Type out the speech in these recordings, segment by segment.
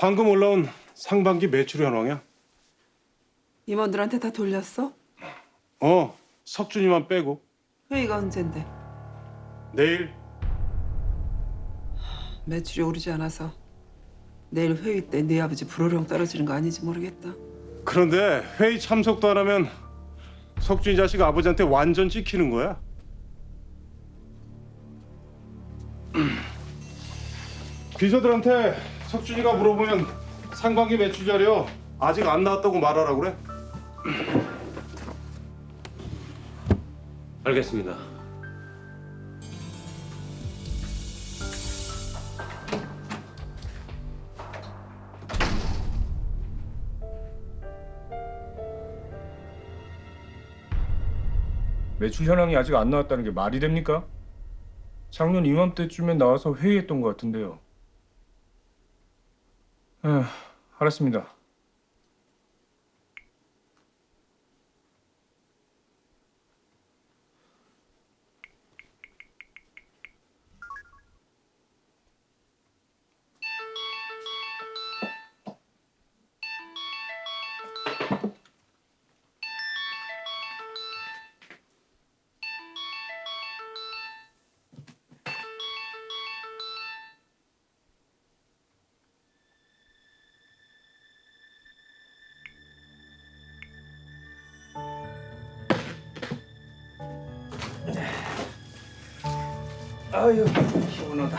방금 올라온 상반기 매출 현황이야. 임원들한테 다 돌렸어? 어, 석준이만 빼고 회의가 언젠데? 내일 매출이 오르지 않아서 내일 회의 때 네 아버지 불호령 떨어지는 거 아닌지 모르겠다. 그런데 회의 참석도 안 하면 석준이 자식 아버지한테 완전 찍히는 거야. 비서들한테 석준이가 물어보면 상반기 매출 자료 아직 안 나왔다고 말하라 그래. 알겠습니다. 매출 현황이 아직 안 나왔다는 게 말이 됩니까? 작년 이맘때쯤에 나와서 회의했던 것 같은데요. 에, 알았습니다. 아유 시원하다.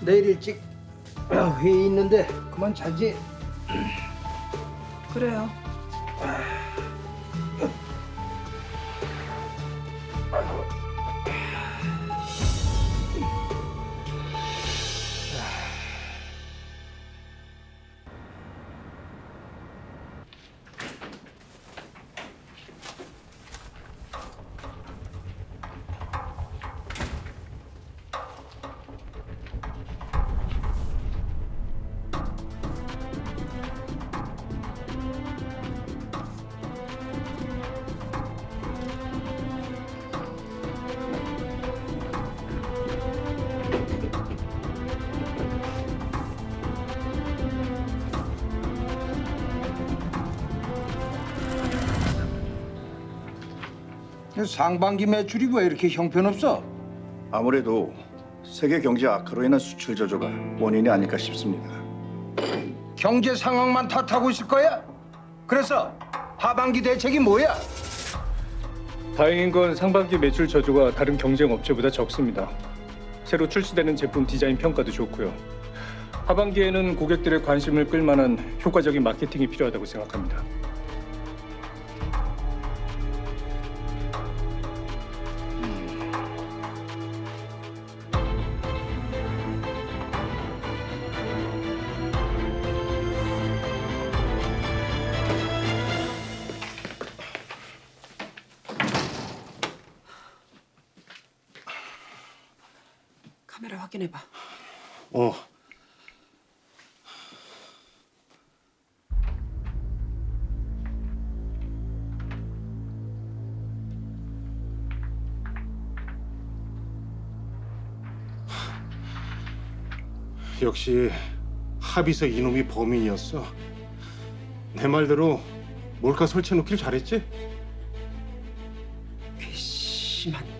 내일 일찍 아, 회의 있는데 그만 자지. 그래요. 상반기 매출이 왜 이렇게 형편없어? 아무래도 세계 경제 악화로 인한 수출 저조가 원인이 아닐까 싶습니다. 경제 상황만 탓하고 있을 거야? 그래서 하반기 대책이 뭐야? 다행인 건 상반기 매출 저조가 다른 경쟁 업체보다 적습니다. 새로 출시되는 제품 디자인 평가도 좋고요. 하반기에는 고객들의 관심을 끌 만한 효과적인 마케팅이 필요하다고 생각합니다. 그래 확인해봐. 어. 역시 합의서 이놈이 범인이었어. 내 말대로 몰카 설치해놓길 잘했지? 괘씸한